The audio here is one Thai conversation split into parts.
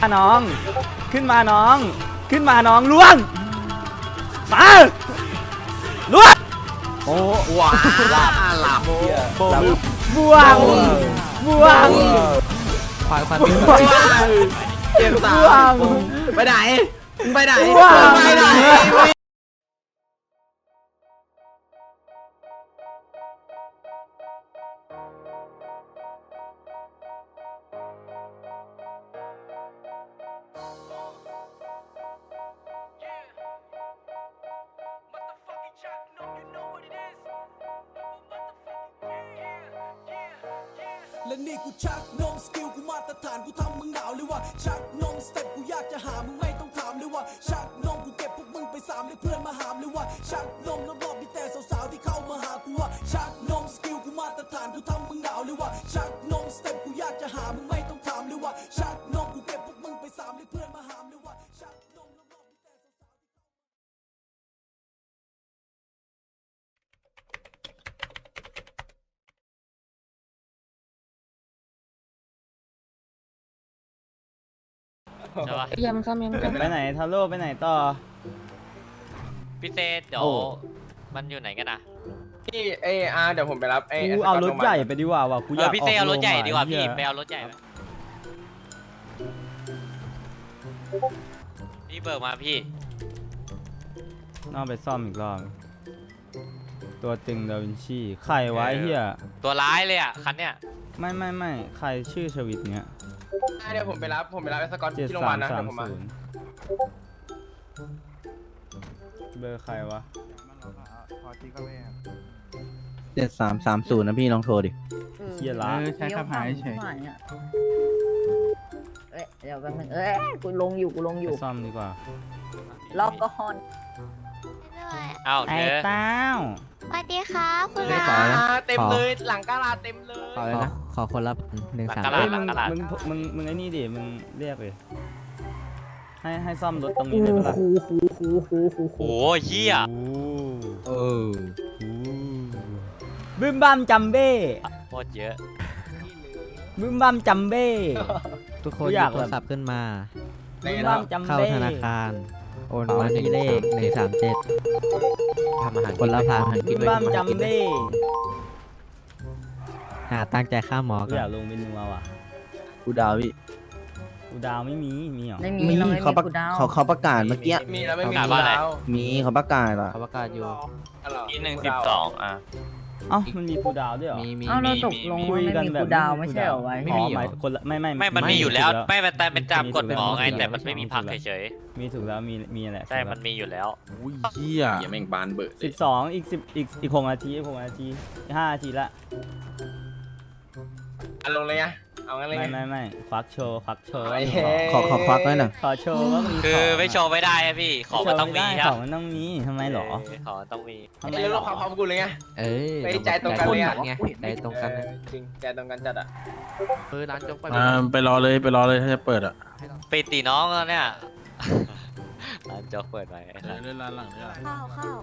มาน้อง ขึ้นมาน้อง ขึ้นมาน้องล่วง มาล่วง โอ้ว้าหลับหลับบวงบวงควายควายบวงเกมบสาวงไปไหน ไปไหนไปไหน และนี่กูชักนมสกิลกูมาตรฐานกูทำมึงหนาวเลยว่าชักนมสเต็ปกูอยากจะหามึงไม่ต้องถามเลยว่าชักนมกูเก็บพวกมึงไปสามเลยเพื่อนมาหามเลยว่าชักนมรอบมีแต่สาวๆที่เข้ามาหากูว่าชักนมสกิลกูมาตรฐานกูทำมึงหนาวเลยว่าชักนมสเต็ปกูอยากจะหามึงไม่ต้องถามเลยว่าชักนม ใช่ปะยำซ้ำยำซ้ำไปไหนทาโร่ไปไหนต่อ พี่เต้เดี๋ยวโอ้ มันอยู่ไหนกันนะพี่เออาเดี๋ยวผมไปรับไอ้กูเอารถใหญ่ไปดีกว่าว่ะกูอากเอยอพี่เต้เอารถใหญ่ดีกว่าพี่เหี้ยไปเอารถใหญ่ไหมพี่เบิกมาพี่น่าไปซ่อมอีกรอบ ตัวตึงดาวินชีใครวะไอ้เฮียตัวร้ายเลยอะคันเนี้ยไม่ไม่ไม่ใครชื่อชวิตเนี้ย เดี๋ยวผมไปรับผมไปรับไอ้สกอตเจ็ดที่โรงพยาสาบามลนะสาเดี๋มยวผมมาศูนย์เบอร์ใครวะ เจ็ดสามสามศูนย์นะพี่ลองโทรดิเฮียละใช้คำหายเฉย เอ้ยเดี๋ยวแป๊บนึงเอ้ยกูลงอยู่กูลงอไปยู่ซ่อมดีกว่าล็อกก็ฮอนด้วยอ้าวไอ้เธอเต้า สวัสดีครับคุณเรียลาบร้อยแล้วอ่าเต็มเลยหลังกาลาเต็มเลยขอเลยนะข อคนละหนึ่งสามตเฮ้ลายดมึงตลาด มึงมึงมึงไอ้นี่ดิมึงเรียกเลยให้ให้ซ่อมรถตรงนี้เลยปะล่ะคูคูคูคูคูคูโอ้ยเหี้ยเออบึ้มบัมจัมเบ้โคตรเยอะ บึ้มบัมจัมเบ้ ทุกคนกูหอยากยิบโทรศัพท์ขึ้นมา บึ้มบัมจัมเข้าเบ้ธนาคาร โอนมาที่เลขหนึ่งสามเจ็ดทำอาหารคนละพันบึ้มบัมจัมเบ้ หาตั้งใจค่าหมอกูกัอยานกลงเมนูมาว่ะกูดาวพี่กูดาวไม่มีมีเหรอไม่มีมีเราไม่เขามีประกูดาวเขาเขาประกาศเมื่อกี้มีแล้วไม่มีประกาศว่าอะไรแล้วมีเขาประกาศอะเขาประกาศอยู่อีหนึ่งสิบสองอะ เอ้ามันมีกูดาวด้วยเหรอมีมี เอ้าเราตกลงคุว่ายไม่กันมีแบบกูดาวไม่ใช่เหรอวะไม่มีหมายคนละไม่ไม่ไม่ มันมีอยู่แล้ว ไม่เป็นแต่เป็นจำกฎหมอไงถูกแต่ล้วมันไม่มีพักเฉยมีถูกแล้วมีมีอะไรๆใช่ มันมีอยู่แล้ว อุ้ยเฮียอย่าแม่งบานเบิดสิบสองอีกสิบอีกอีกหกนาทีอีกหกนาทีห้านาทีละเอา ลงเลยไงเอางั้นเลยไม่ไง ไม่ไม่ควักโชว์ควักโชว์ไอ้ว่ามีเฮ้ของ ขอขอควักไว้หน่อย ขอโชว์ว่ามีคือของไม่โชว์ไม่ได้อะพี่ ของมันต้องมีโชว์ไได้คขรัอบงมันต้องมีทำไมหรอเของมันต้องมี ทำไมไอ้เรื่องหรเราอความพร้อมกูเลยไง เอ้ยไม่ใจตรงกันเลยอะ ไงใจตรงกันนะเออจริงใจตรงกันจัดอะเออร้านจงไปอ่าไปรอเลยไปรอเลยถ้าจะเปิดอะปิดตีน้องแล้วเนี่ยร้านโจ๊กเปิดไปไอ้สัสเล่นร้านหลังเนี่ยข้าวข้าว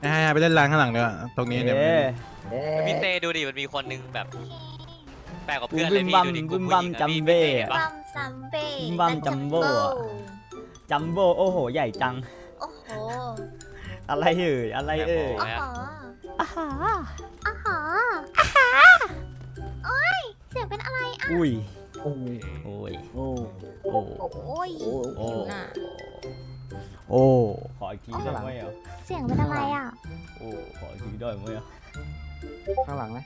ให้ให้ไปเล่นร้านข้างหลังเนี่ยตรงนี้เนี่ยเอ๊ะเอ้พี่ยเต้ดูดิมันมีคนหนึงแบบ แปลกกว่ากูเพื่อนเลบึ้ยมพี่บัมดูดิบึ้มบัมผู้หญิงอะจัมพี่เบ้พี่เห็นปะบัมซัมเบ้บัมจัมโบ้อะ จัมโบ้โอ้โห ใหญ่จัง โอ้โหอะไรเอ่ยอะไรเอ่ยอ๋ออาหาอาหาโอ้ยเสียงเป็นอะไรอะอุ้ย โอ้ยโอ้ย โอ้โอ้ โอ้ยโอ้โอ้หิวน่ะ โอ้ ขออีกทีได้ไหมอะเสียงเป็นอะไรอะ โอ้ ขออีกทีได้ไหมอะข้างหลังนะ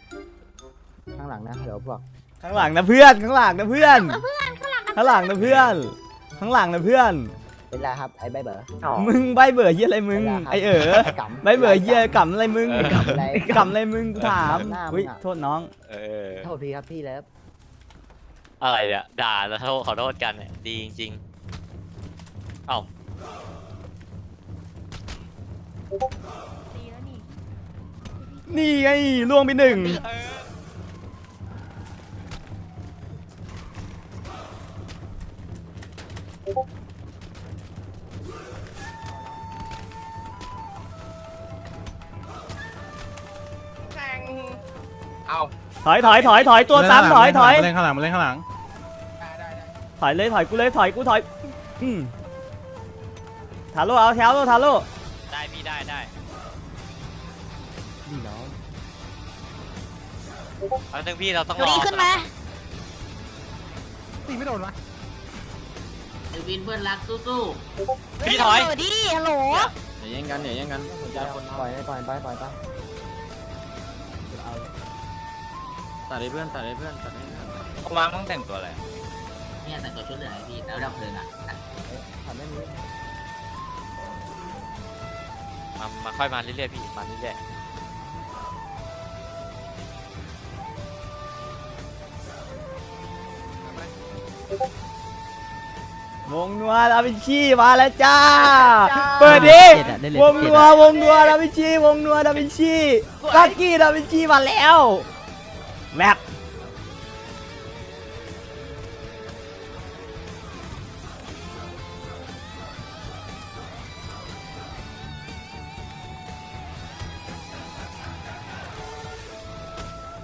ข้างหลังนะ เดี๋ยวบอกข้างหลังนะเพื่อนข้างหลังนะเพื่อน ข้างหลังนะเพื่อน ข้างหลังนะเพื่อน เป็นไรครับไอ้ใบเบอร์มึงใบเบื่อเฮียอะไรมึงไอเออกำใบเบื่อเฮียกำอะไรมึงกำอะไรกำอะไรมึงกูถามหน้ามึงอะอุ้ยโทษน้องเออโทษพี่ครับพี่เลิฟอะไรเนี่ยด่าแล้วโทษขอโทษกันเนี่ยดีจริงๆเอ้านี่ไงล่วงไปหนึ่งแอาถอยถอยถอยถอยตัวซ้ำถอยถอยมาเล่นข้างหลังมาเล่นข้างหลังได้ได้ได้ถอยเลยถอยกูเลยถอยกูถอยอืมทาโร่เอาแถวโร่ทาโร่ได้พี่ได้ได้นี่น้องเอาหนึ่งพี่เราต้องดูรอดีขึ้นไหมตีไม่โดนวะวินเพื่อนรักสู้พี่ถอยเดิฮัลโหลอย่าแย่งกันอย่าแย่งกันปล่อยไปปล่อยไปปล่อยไป ตัดเลยเพื่อนตัดเลยเพื่อนตัดเลยเพื่อนเขามาต้องแต่งตัวอะไรๆเนี่ยแต่งตัวชุดเหลืองไอพี่แล้วดับเพลิงอะทำไม่มีมามาค่อยมาเรื่อยๆพี่มาเรื่อยวงนัวดาวินชีมาแล้วจ้า เปิดดิเจ็ดอะได้เลยวงนัววงนัวดาวินชีวงนัวดาวินชีลักกี้ดาวินชีมาแล้ว แม็ก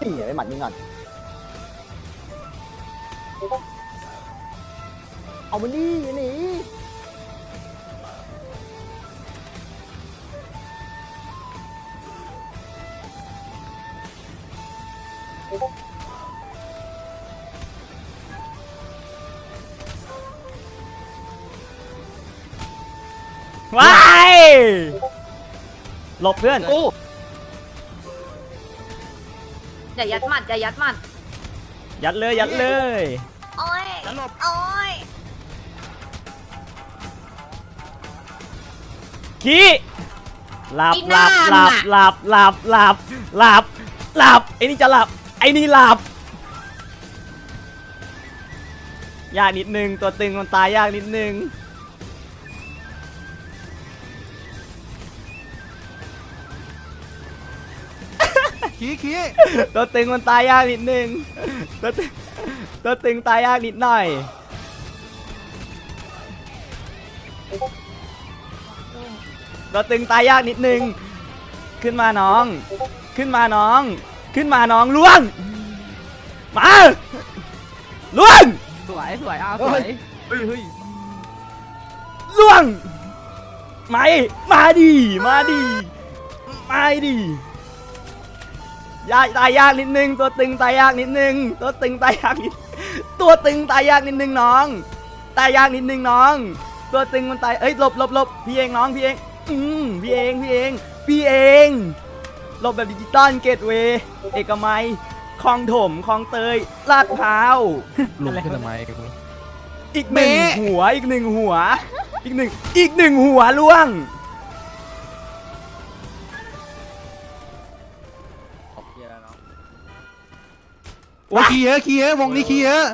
นี่ไอ้หมัดยิงก่อน เอามันดิหนี หลบเพื่อนอย่ายัดหมัดอย่ายัดหมัดยัดเลยยัดเลย โอ้ยโอ้ยขี้หลับหลับหลับหลับหลับหลับหลับหลับไอ้นี่จะหลับไอ้นี่หลับยากนิดนึงตัวตึงมันตายยากนิดนึง ขี้ขี้ตัวตึงมันตายยากนิดนึงตัวตึงตัวตึงตายยากนิดหน่อยตัวตึงตายยากนิดนึง ขึ้นมาน้อง ขึ้นมาน้อง ขึ้นมาน้องล่วง มาล่วง สวยสวยอ้าวสวยเฮ้ยเฮ้ยล่วง ไม่ มาดิมาดิมาดิ ยากตายยากนิดนึง ตัวตึงตายยากนิดนึง ตัวตึงตายยากนิดตัวตึงตายยากนิดนึงน้อง ตายยากนิดนึงน้อง ตัวตึงมันตายเอ้ยหลบหลบหลบพี่เองน้องพี่เอง อืมพี่เองพี่เอง พี่เองหลบแบบดิจิตอลเกตเวย์เอกมัยคลองถมคลองเตยลาดพร้าวลุงขึ้นทำไมอีกหนึ่งหัวอีกหนึ่งหัว อีกหนึ่งอีกหนึ่งหัวล่วง อ้ยขี้เยอะขี้เยอะวงนี้ขี้เยอะ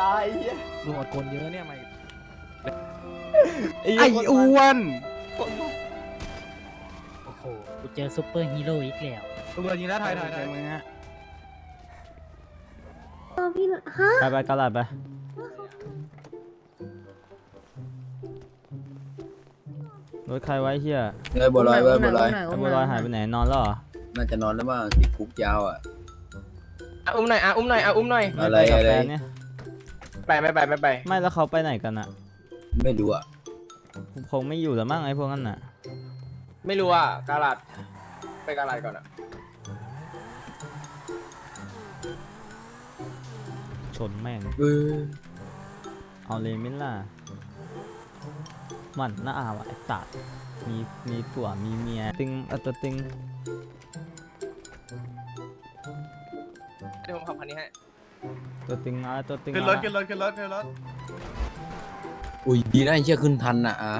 ตายเหี้ยลุงอดคนเยอะเนี่ยไม่ไอ้อ้วนโอ้โหกูเจอซุปเปอร์ฮีโร่อีกแล้วตำรวจยิงแล้วถ่ายถ่ายถ่ายมึงฮะเออพี่ฮะไปไปกระดาษไปรถใครไว้เฮียเงยบัวลอยเว้ยบัวลอยไอ้บัวลอยหายไปไหนนอนแล้วเหรอน่าจะนอนแล้วมั้งติดคุกยาวอะ อะอุ้มหน่อยอะอุ้มหน่อยอะอุ้มหน่อยไม่อะไรไปกับอะไร แฟนเนี่ยไปไม่ไปไม่ไปไม่แล้วเขาไปไหนกันอะไม่รู้อะคงไม่อยู่แล้วมั้งไอ้พวกนั้นน่ะไม่รู้อะกาลัดไปกาลัดก่อนอะชนแม่งเออเอาเลยมิล่ะมันน่าอาวะไอ้สัตว์มีมีผัวมีเมียตึงเอาตัวตึง ตัวตึงมาแล้วตัวตึงขึ้นมารถแล้วขึ้นรถขึ้นรถขึ้นรถอุ้ยดีนะไอ้เชี่ยขึ้นทันอะอะ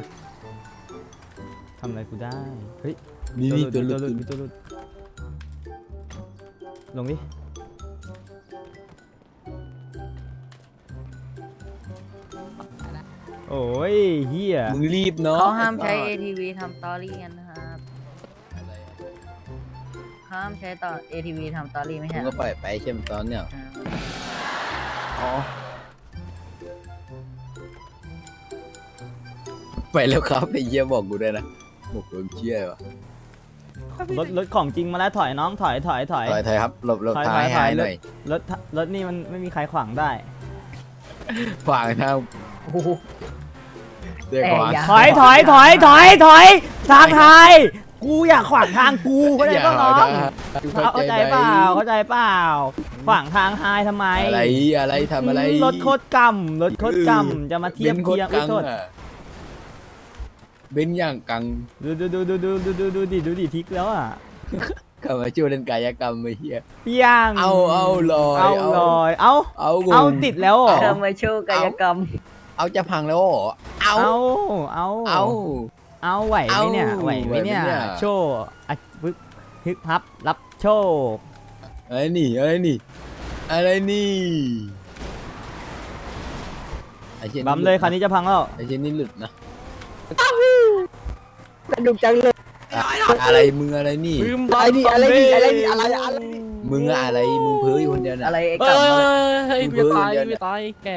ทำอะไรกูได้เฮ้ยนี่นี่ตัวตัวลึหกลุดมีตัวหลุดลงดิโอ้ยเฮียมึงรีบเนาะเขาห้ามใช้ ATV ทำตอรี่กันนะครับ ห้ามใช้ต่อ ATV ทำตอรี่ไม่มึใช่งเหรก็อปล่อยไปใช่ไหมตอนเนี้ยอ่า อ๋อไปแล้วครับไอ้เหี้ยบอกกูด้วยนะบอกกูเชี่ยวะรถรถของจริงมาแล้วถอยน้องถอยถอยถอย ถอยถอยครับหลบหลบถอยท้ายถอยหายถอยหน่อยรถรถนี่มันไม่มีใครขวางได้ ขวางทางโอ้โหเดี๋ยวขวางแต่อย่าถอยถอยถอยถอยถอยทางไทย กูอยากขวางทางกูเข้าใจป่ะน้องเข้าใจเปล่าเข้าใจเปล่า ขวางทางไฮทำไม อะไรอะไรทำอะไรรถโคตรกำรถโคตรกำจะมาเทียบบนซ์โคเทีตยรบไม่กังโทษอะเบนซ์อย่างกังดูดูดูดูดูดูดูดูดิดูดิทิกแล้วอะเข้ามาช่วยเล่นกายกรรมไอ้เหี้ยเปี้ยงเอาเอาลอยเอาลอยเอาเอางเอาติดแล้วเหรอเธอมาโชว์กายกรรม เอาจะพังแล้วเหรอเอาเอาเอา เอาเอาไหวไหมเนี่ย เอาไหวไหมเนี่ย ไหวไหมเนี่ย โชว์อะปึ๊บฮึกพับ รับโชว์อะไรนี่อะไรนี่อะไรนี่ไอ้เช่นบัมเลยคันนี้จะพังแล้ว ไอ้เช่นนี่หลุดนะสนุกจังเลยอะอะไรมึงอะไรนี่อะไรนี่อะไรนี่อะไรนี่อะไรอะไรมึงอะอะไรมึงเพ้ออยู่คนเดียวน่ะ อะไรไอ้เฮ้กรรยมอะไรเฮ้ยมึกูงจะตายเพิ่งกูจะตายแก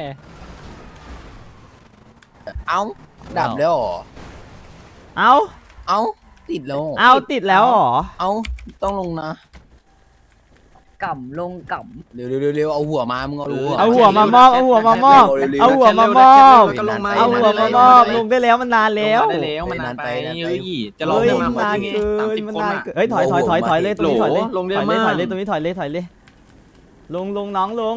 เอ้าดับแล้วเหรอ เอาเอ้าติดแล้วหรเอาติดแล้วเหรอ เอ้าต้องลงนะกรรมลงกรรมเร็วเร็วเร็วเร็วเอาหัวมามึงเอาหัวเอาหัวมามอบเอาหัวมามอบเอาหัวมามอบก็ลงมาเอาหัวมามอบลงได้แล้วมันนานแล้วได้แล้วมันนานไปนานไปจะลงได้มานานเกินมันนานเกินเฮ้ยถอยถอยถอยถอยเลยตรงนี้ถอยเลยลงได้ถอยเลยมากถอยเลยตรงนี้ถอยเลยถอยเลย ลงลงน้องลง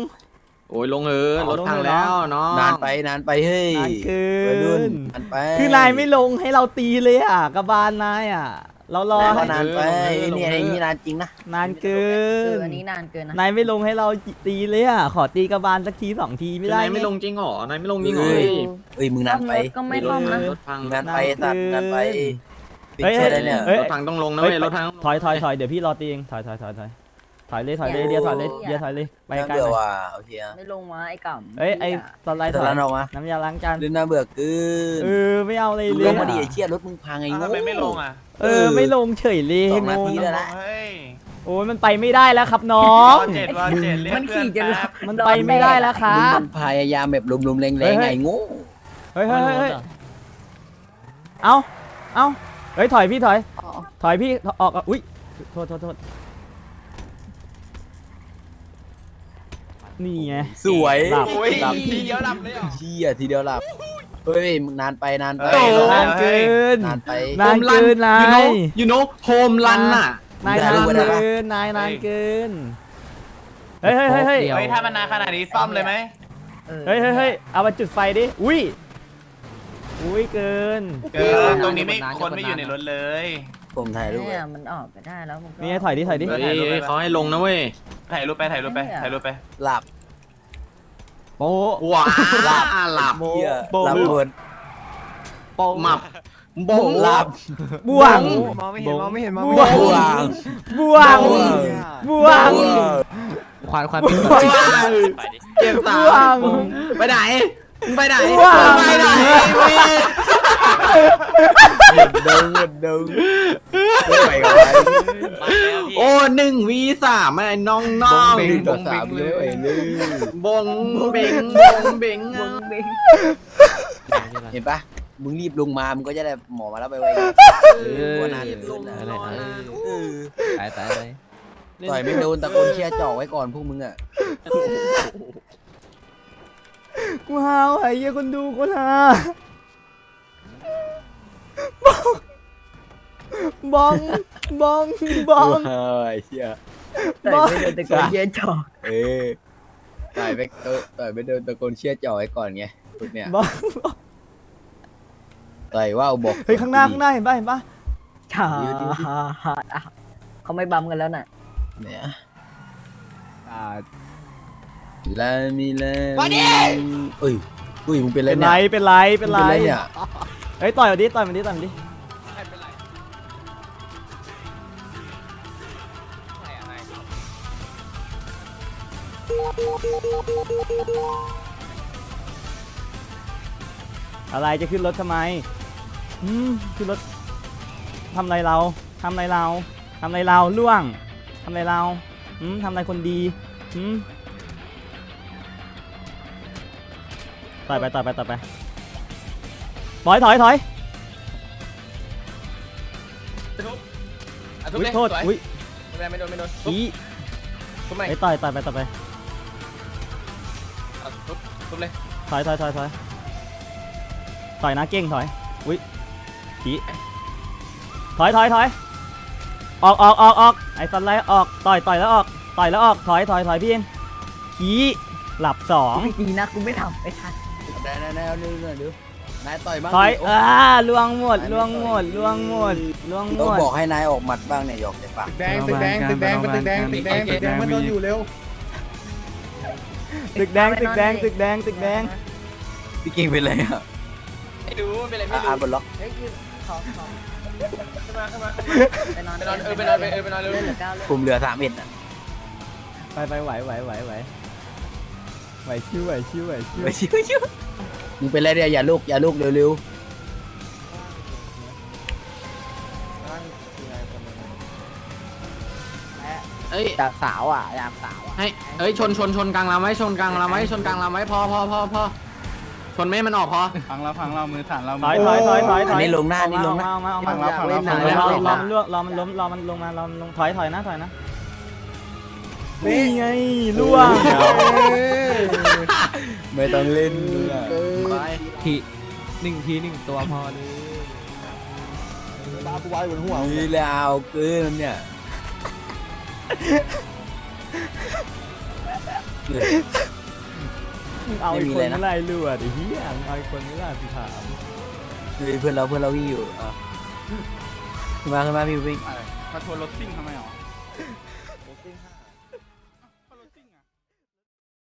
โอ้ยลงเออเอารถลงพังเลยแล้วน้องนานไปนานไปเฮ้ยนานเกิวัยรุ่นนนานไปคือนายไม่ลงให้เราตีเลยอะกระบาลนายอะ เรารอก็ให้นานไปเนี่ยไอ้นี่นานจริงนะนานเกิคือนอันนี้นานเกินนะนายไม่ลงให้เราตีเลยอะขอตีกระบาลสักทีสองทีไม่ได้ นายไม่ลงจริงเหรอนายไม่ลงจริงเหรอเฮ้เฮ้ยยเอ้ยมึงนานไปรถก็ไม่ซ่อมนะ รถพังนานไปสัตว์นานไปปิดเฮ้ย เชื่อได้เนี่ยเฮ้ย รถพังต้องลงนะเฮ้ยเว้ยรถพังถอยถอยถอยเดี๋ยวพี่รอตีเองถอยถอยถอยถอย ถอยเลยถอยเลยเดียวถอยเลยเดียวถอยเลยไปน่าไกลเบื่อหน่อยว่ะโอเคอะไม่ลงมาไอ้กรรมเอ้ยไอ้สไลด์ถแต่อยร้านออกมาน้ำยาล้างจานเล่นน่าเบื่อเกินเออไม่เอาเลยมึงเลลยงมาดิอะไอ้เชี่ยรถมึงพังไงโง่ ทำไมไม่ลงอะเออไม่ลงเฉยเลยสองนาทีงงแล้วนะ เฮ้ยโอ้ยมันไปไม่ได้แล้วครับน้องวันเจ็ดวันเจ็ดเรียกมันเพื่อขี่นจะแป๊บมันไปไม่ได้แล้วครัมึงบ มันพยายามแบบลมๆแรเฮ้งยๆเฮ้ไงยโง่เฮ้ยเฮ้ยเฮ้ยเฮ้ยเอาเอาเฮ้ยถอยพี่ถอยถอยพี่ออกอะอุ้ย โทษโทษโทษ นี่ไง สวยหลับ โอ้ยหลับทีเดียวหลับเลยเหรอ เชี่ยทีเดียวหลับเฮ้ยมึงนานไปนานไปเฮ้ยนานเกิน นานไป นานเกินนายยูโนโฮมรันน่ะ นายได้นานรู้ไว้ได้เกิปะนนายนานเกิน เฮ้ยเฮ้ยเฮ้ยเฮ้ยเฮ้ยถ้ามันนานขนาดนี้ซ่อมเลยไหมเฮ้ยเฮ้ยเฮ้ยเอามาจุดไฟดิ อุ้ย อุ้ยเกินเออตรงนี้ไม่คนไม่อยู่ในรถเลย ผมถ่ายรูปไว้เนี่ยมันออกไปได้แล้วมึงก็นี่ไงถอยดิถอยดิ เฮ้ยเฮ้ยเขาให้ลงนะเว้ย ถ่ายรูปไปถ่ายรูปไปถ่ายรูปไปหลับโป๊ะ ว้าหลับหลับเชี่ยโบหลับหมดหมับบงหลับ บ่วง มองไม่เห็นมองไม่เห็นมองบ่ไม่วเห็นงวางบ่วง บ่วง ควันควันไปดิเจ็บสาบ่วง ไปไหนมึงไปไหนว้าวไปไหนเว้ยเดินเดินไม่ไหวกับไอ้มาแล้วพี่โอ้หนึ่งวีสามไอ้น้องน้องหนึ่งต่อสามเลยไอ้ลืมบงเบงบงเบงมึงเบงเห็นปะมึงรีบลงมา มึงก็จะได้หมอมาแล้วไปไวเออว่านานเหลือเกินนะอะไรอะไรเออตายตายเลยต่อยไม่โดนตะโกนเชียร์จ่อไว้ก่อนพวกมึงอะกูหาวไอ้เหี้ยคนดูคนหา บองบองบองเฮ้ยเชียแต่ไม่โดนตะโกนเชียร์จ่อเออต่อยไปต่อยไปโดนตะโกนเชียร์จ่อไว้ก่อนไงพวกเนี้ยบองต่อยว่าบอกเฮ้ยข้างหน้าข้างหน้าเห็นป่ะเห็นป่ะจ่าเขาไม่บัมกันแล้วน่ะเนี่ยลามิลามาดิ เอ้ยอุ้ยมึงเป็นอะไรเป็นเนี่ไรยเป็นไรเป็นไรมึงเนี่ย เฮ้ยต่อยมาดิต่อยมาดิต่อยมาดิอะไรจะขึ้นรถทำไมอืมขึ้นรถทำไรเราทำไรเราทำไรเราล่วงทำไรเราอืมทำไรคนดีอืมต่อยไปต่อยไปต่อยไป ถอยถอยถอยอะทุบอุ้ยเลยโทษสวยอุ้ยไม่โดนไม่โดนไม่โดนทุบขี้ทุบไหมไอ้ยต่อยต่อยไปต่อยไปอะทุบทุบเลยถอยถอยถอยถอยถอยนะเก่งถอยอุ้ยผีถอยถอยถอยออกออกออกออกไอ้สันไลออกต่อยต่อยแล้วออกต่อยแล้วออกถอยถอยถอยพี่อินขี้หลับสองไม่ดีนะกูไม่ทำไม่ทันได้ได้ได้เอาดูหน่อยดู นายต่อยบ้างถอยดิโอ่าล่วงหมดล่วงหมดล่วงหมดล่วงหมต้องด บอกให้นายออกหมัดบ้างเนี่ยหยอกแต่ปากแดงตึกแดงตึกแดงตึกแดงตึกแดงตึกแดงมันโดนอยู่เร็วตึกแดงตึกแดงตึกแดงตึกแดง พี่เก่งเป็นไรอะไม่รู้ไม่เป็นไรไม่อะรู้อ่านบนล็อกเฮ้ยคือขอขอขึ้นมาขึ้นมาไปนอนไปนอนเออไปนอนไปเออไปนอนเร็วเล่นเหลือเก้าเล่นกลุ่มเรือสามเอ็ดอะไปไปไหวไหวไหวไหวไหวชิวไหวชิวไหวชิวไปชิวชิว มึงเป็นไรเนี่ยอย่าลุกอย่าลุกเร็วเอ้ยอยากสาวอะอยากสาวอะให้ เอ้ย ชนชนชนกลางลำไว้ ชนกลางลำไว้ ชนกลางลำไว้ พอพอพอพอชนไม่ให้มันออกพอ พังเราพังเรามือสั่นเราถอยถอยถอยถอยๆถอันอยนี้ลงหน้านี่ลงหน้า เอามาเอามาพัเอางมาเราพังเราพังรเราอพังรอเรามันล่วงรอมันล้มรอมันลงมาลงถอยถอยนะถอยนะนี่ไงล่วง ไม่ต้องเล่นมึงอะ ทีหนึ่งทีหนึ่งตัวพอเลยนี่แล้วเกินเนี่ย มึงเอาอีกคนไม่ไล่ลวดไอ้เหี้ยมึงเอาอีกคนไม่ไล่พี่ถามนี่เพื่อนเราเพื่อนเราวิ่งอยู่อะขึ้นมาขึ้นมาพี่วิ่งมาชวนรถซิ่งทำไมหรอ